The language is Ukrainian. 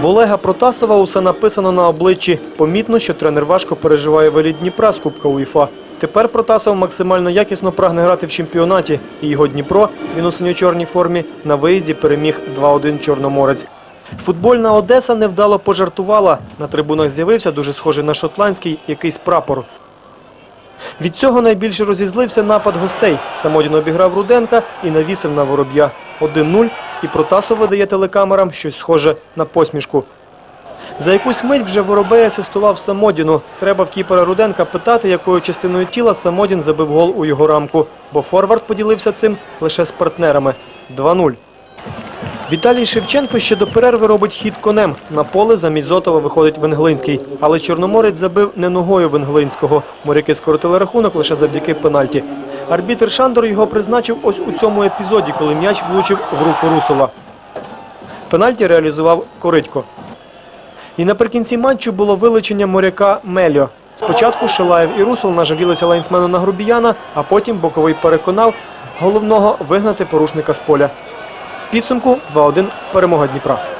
В Олега Протасова усе написано на обличчі. Помітно, що тренер важко переживає виліт Дніпра з Кубка УЄФА. Тепер Протасов максимально якісно прагне грати в чемпіонаті. І його Дніпро, він у синьо-чорній формі, на виїзді переміг 2-1 Чорноморець. Футбольна Одеса невдало пожартувала. На трибунах з'явився дуже схожий на шотландський якийсь прапор. Від цього найбільше розізлився напад гостей. Самодін обіграв Руденка і навісив на вороб'я. 1-0, і Протасов видає телекамерам щось схоже на посмішку. За якусь мить вже Воробей асистував Самодіну. Треба в кіпера Руденка питати, якою частиною тіла Самодін забив гол у його рамку, бо форвард поділився цим лише з партнерами. 2-0. Віталій Шевченко ще до перерви робить хід конем. На поле замість Зотова виходить Венглинський. Але Чорноморець забив не ногою Венглинського. Моряки скоротили рахунок лише завдяки пенальті. Арбітр Шандор його призначив ось у цьому епізоді, коли м'яч влучив в руку Русова. Пенальті реалізував Коритько. І наприкінці матчу було вилучення моряка Мельо. Спочатку Шилаєв і Русул нажалілися лайнсмену на Грубіяна, а потім боковий переконав головного вигнати порушника з поля. В підсумку 2-1 перемога Дніпра.